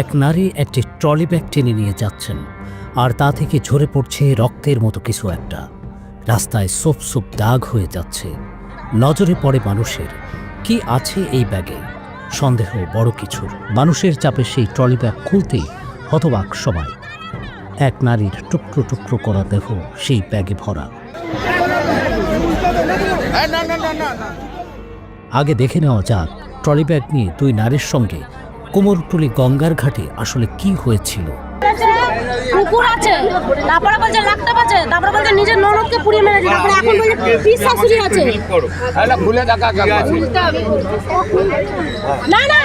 এক নারী একটি ট্রলি ব্যাগ টেনে নিয়ে যাচ্ছেন, আর তা থেকে ঝরে পড়ছে রক্তের মতো কিছু একটা। রাস্তায় সোপ সোপ দাগ হয়ে যাচ্ছে। নজরে পড়ে মানুষের, কি আছে এই ব্যাগে? সন্দেহ বড় কিছুর। মানুষের চাপে সেই ট্রলি ব্যাগ খুলতেই হতবাক সবাই। এক নারীর টুকরো টুকরো করা দেহ সেই ব্যাগে ভরা। আগে দেখে নেওয়া যাক ট্রলি ব্যাগ নিয়ে দুই নারীর সঙ্গে কোমরটুলি গঙ্গার ঘাটে আসলে কি হয়েছিল। কুকুর আছে তারপরে বলছে লাখটা আছে তারপরে বলছে নিজের ননদকে পুড়িয়ে মেরেছে তারপরে এখন বলছে পিস শাশুড়ি আছে। না না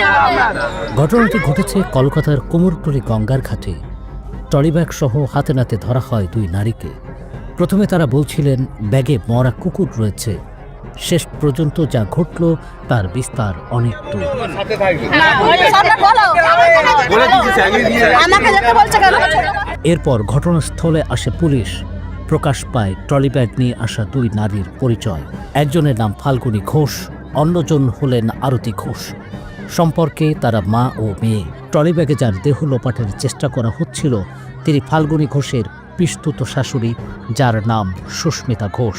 না, ঘটনাটি ঘটেছে কলকাতার কোমরটুলি গঙ্গার ঘাটে। ট্রলিব্যাগ সহ হাতে নাতে ধরা হয় দুই নারীকে। প্রথমে তারা বলছিলেন, ব্যাগে মরা কুকুর রয়েছে। শেষ পর্যন্ত যা ঘটল, তার বিস্তার অনেক এরপর ঘটনাস্থলে আসে পুলিশ। প্রকাশ পায়, ট্রলিব্যাগ নিয়ে আসা দুই নারীর পরিচয়। একজনের নাম ফাল্গুনী ঘোষ, অন্যজন হলেন আরতি ঘোষ। সম্পর্কে তারা মা ও মেয়ে। ট্রলিব্যাগে যার দেহ লোপাটের চেষ্টা করা হচ্ছিল, তিনি ফাল্গুনী ঘোষের পিস্তুত শাশুড়ি, যার নাম সুস্মিতা ঘোষ।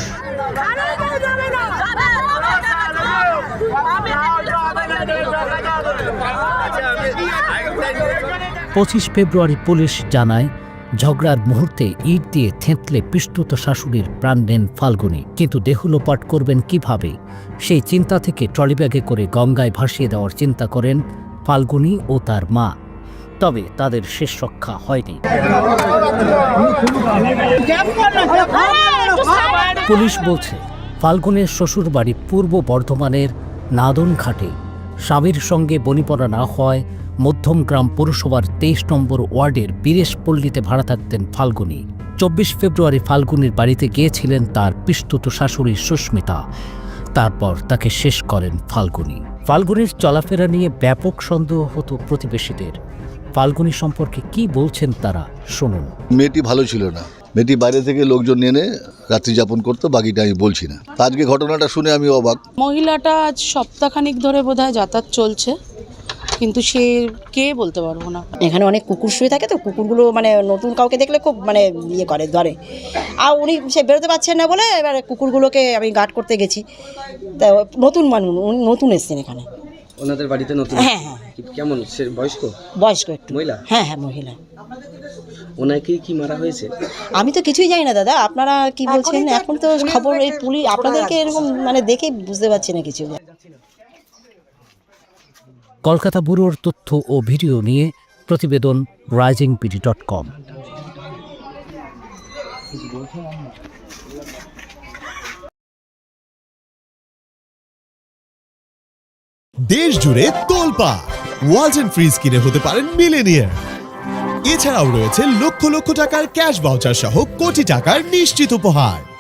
পঁচিশ ফেব্রুয়ারি পুলিশ জানায় ঝগড়ার মুহূর্তে ইট দিয়ে থেঁতলে পিস্তুত শাশুড়ির প্রাণ নেন ফাল্গুনি। কিন্তু দেহ লোপাট করবেন কীভাবে? সেই চিন্তা থেকে ট্রলিব্যাগে করে গঙ্গায় ভাসিয়ে দেওয়ার চিন্তা করেন ফাল্গুনি ও তার মা। তবে তাদের শেষ রক্ষা হয়নি। পুলিশ বলছে, ফাল্গুনের শ্বশুরবাড়ি পূর্ব বর্ধমানের নাদন ঘাটে স্বামীর সঙ্গে বনিপনা না হয় মধ্যমগ্রাম পৌরসভার তেইশ নম্বর ওয়ার্ডের বীরেশপল্লীতে ভাড়া থাকতেন ফাল্গুনি। চব্বিশ ফেব্রুয়ারি ফাল্গুনির বাড়িতে গিয়েছিলেন তার পিস্তুত শাশুড়ি সুস্মিতা। তারপর তাকে শেষ করেন ফাল্গুনি। ফাল্গুনির চলাফেরা নিয়ে ব্যাপক সন্দেহ হতো প্রতিবেশীদের। ফাল্গুনি সম্পর্কে কি বলছেন তারা শুনুন। মেয়েটি ভালো ছিল না। মেয়েটি বাইরে থেকে লোকজন এনে রাত্রি যাপন করতো বাকিটা আমি বলছি না। আজকে ঘটনাটা শুনে আমি অবাক। মহিলাটা আজ সপ্তাহখানিক ধরে বোধহয় যাতায়াত চলছে। কিন্তু সে কে বলতে পারব না। এখানে অনেক কুকুর শুয়ে থাকে তো কুকুরগুলো মানে নতুন কাউকে দেখলে খুব মানে ইয়ে করে ধরে। আর উনি সে বেরোতে পারছেন না বলে এবার কুকুরগুলোকে আমি গার্ড করতে গেছি। তা নতুন মানুষ উনি নতুন এসছেন এখানে। ওনাদের বাড়িতে নতুন? হ্যাঁ হ্যাঁ। কেমন? সে বয়স্ক? বয়স্ক একটু। মহিলা? হ্যাঁ হ্যাঁ মহিলা। ওনাকেই কি মারা হয়েছে? আমি তো কিছুই জানি না দাদা। আপনারা কি বলছেন? এখন তো খবর এই পুলিশ আপনাদেরকে এরকম মানে দেখে বুঝতে পারছি না কিছু। কলকাতা ব্যুরোর তথ্য ও ভিডিও নিয়ে প্রতিবেদন রাইজিং পিডি ডট কম দেশ জুড়ে তোলপা ওয়াজ এন্ড ফ্রিজ কিনে হতে পারেন মিলেনিয়ার এছাড়াও রয়েছে লক্ষ লক্ষ টাকার ক্যাশ বাউচার সহ কোটি টাকার নিশ্চিত উপহার।